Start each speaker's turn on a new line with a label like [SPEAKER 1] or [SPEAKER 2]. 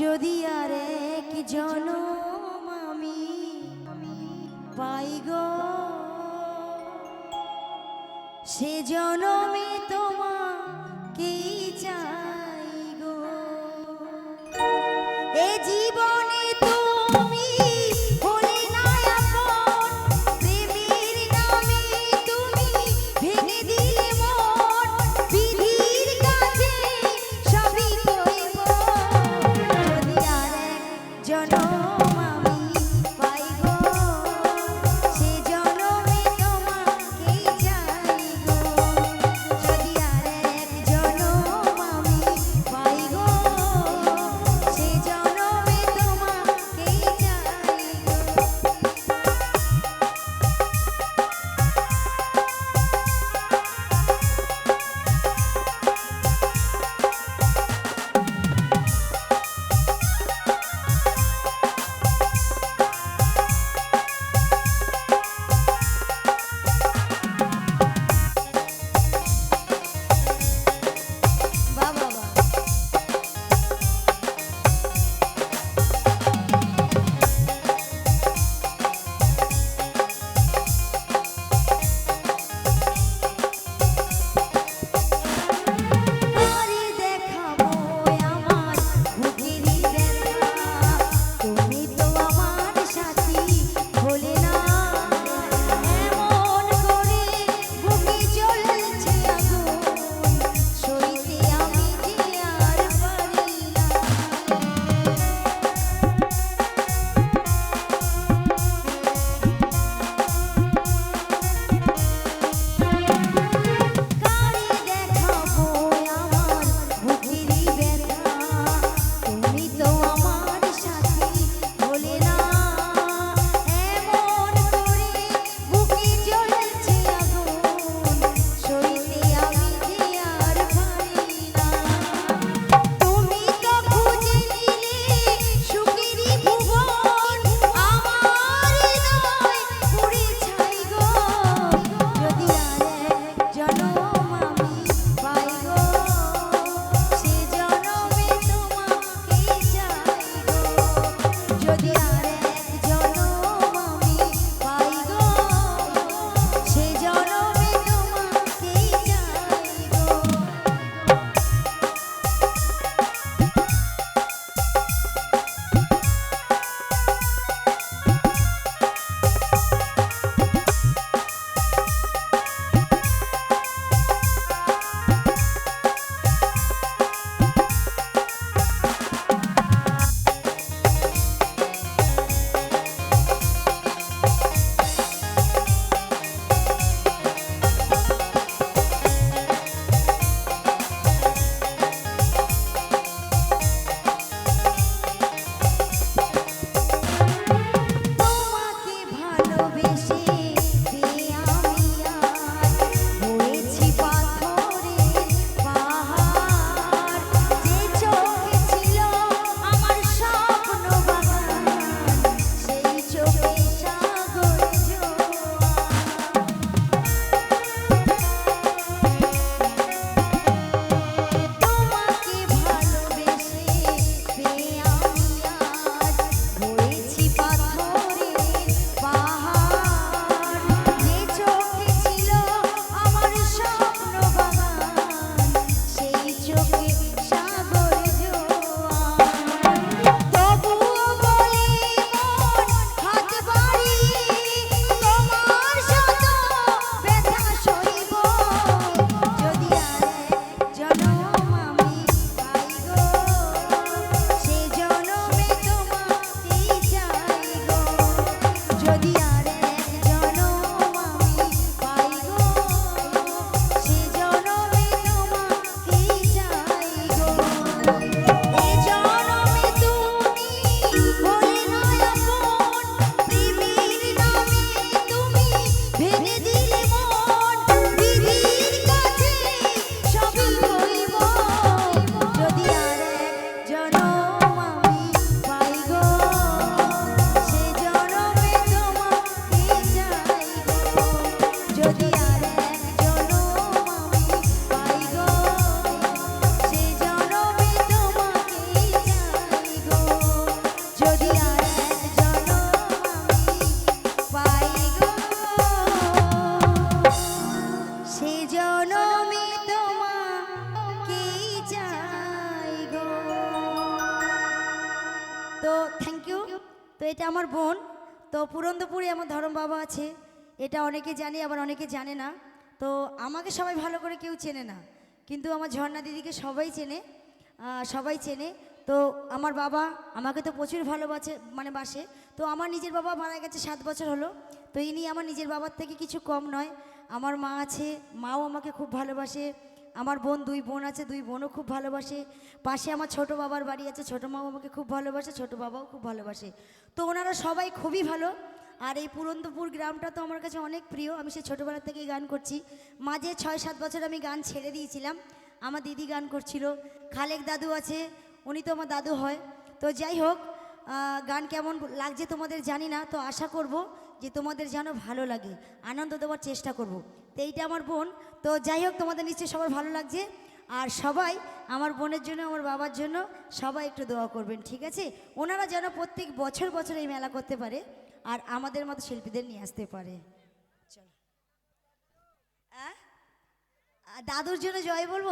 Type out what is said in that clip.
[SPEAKER 1] যদি আর এক জনম আমি পাই গো সে জনমে তোমাকে চাই। জনম তো এটা আমার বোন। তো পুরন্দপুরে আমার ধরম বাবা আছে। এটা অনেকে জানে, আবার অনেকে জানে না। তো আমাকে সবাই ভালো করে কেউ চেনে না। কিন্তু আমার ঝর্ণা দিদিকে সবাই চেনে। সবাই চেনে। তো আমার বাবা আমাকে তো প্রচুর ভালোবাসে মানে বাসে। তো আমার নিজের বাবা মারা গেছে সাত বছর হলো। তো ইনি আমার নিজের বাবার থেকে কিছু কম নয়। আমার মা আছে, মাও আমাকে খুব ভালোবাসে। আমার বোন, দুই বোন আছে, দুই বোনও খুব ভালোবাসে। পাশে আমার ছোট বাবার বাড়ি আছে, ছোট মাও আমাকে খুব ভালোবাসে, ছোট বাবাও খুব ভালোবাসে। তো ওনারা সবাই খুবই ভালো। আর এই পুরন্দপুর গ্রামটা তো আমার কাছে অনেক প্রিয়। আমি সেই ছোটোবেলা থেকেই গান করছি। মাঝে ছয়, সাত বছর আমি গান ছেড়ে দিয়েছিলাম। আমার দিদি গান করছিল। খালেক দাদু আছে, উনি তো আমার দাদু হয়। তো যাই হোক গান কেমন লাগছে তোমাদের জানি না। তো আশা করব যে তোমাদের যেন ভালো লাগে। আনন্দ দেওয়ার চেষ্টা করব। তো এইটা আমার বোন। তো যাই হোক, তোমাদের নিশ্চয়ই সবার ভালো লাগছে। আর সবাই আমার বোনের জন্য, আমার বাবার জন্য সবাই একটু দোয়া করবেন, ঠিক আছে? ওনারা যেন প্রত্যেক বছর বছর এই মেলা করতে পারে আর আমাদের মতো শিল্পীদের নিয়ে আসতে পারে। চলো। দাদুর জন্য জয় বলব?